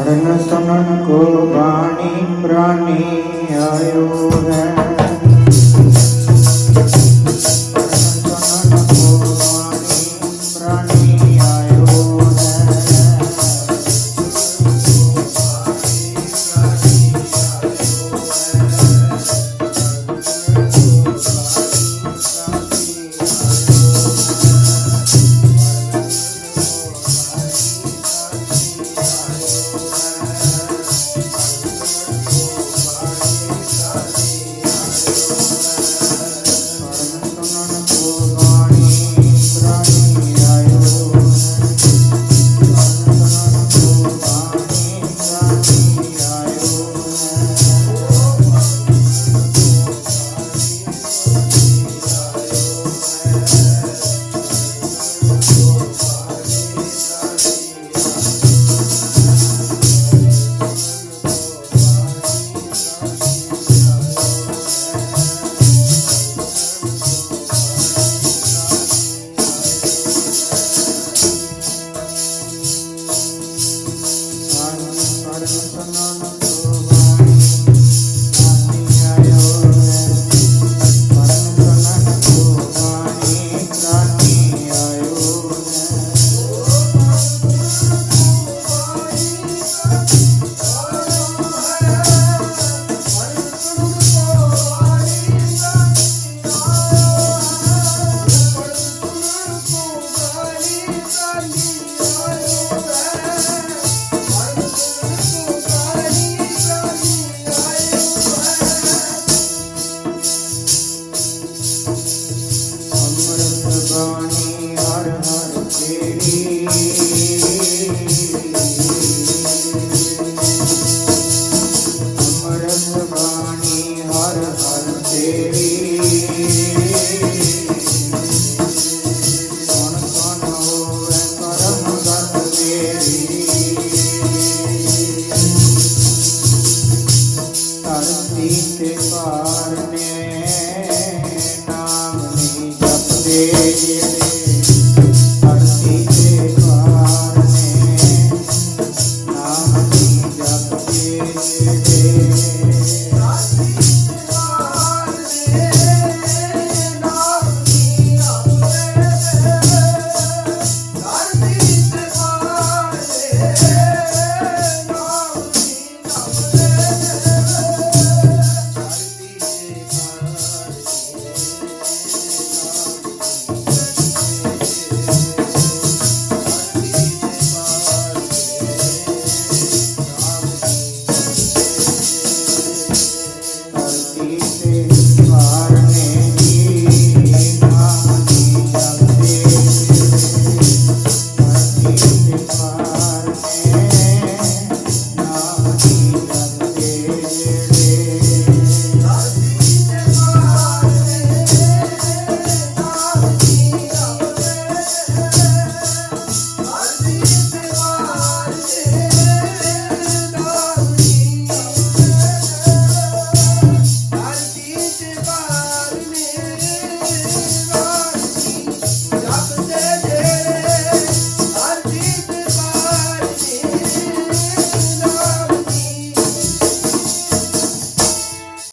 અર્ણસનન કો વાણી પ્રાણી આયો હૈ અર્ણસનન કો વાણી પ્રાણી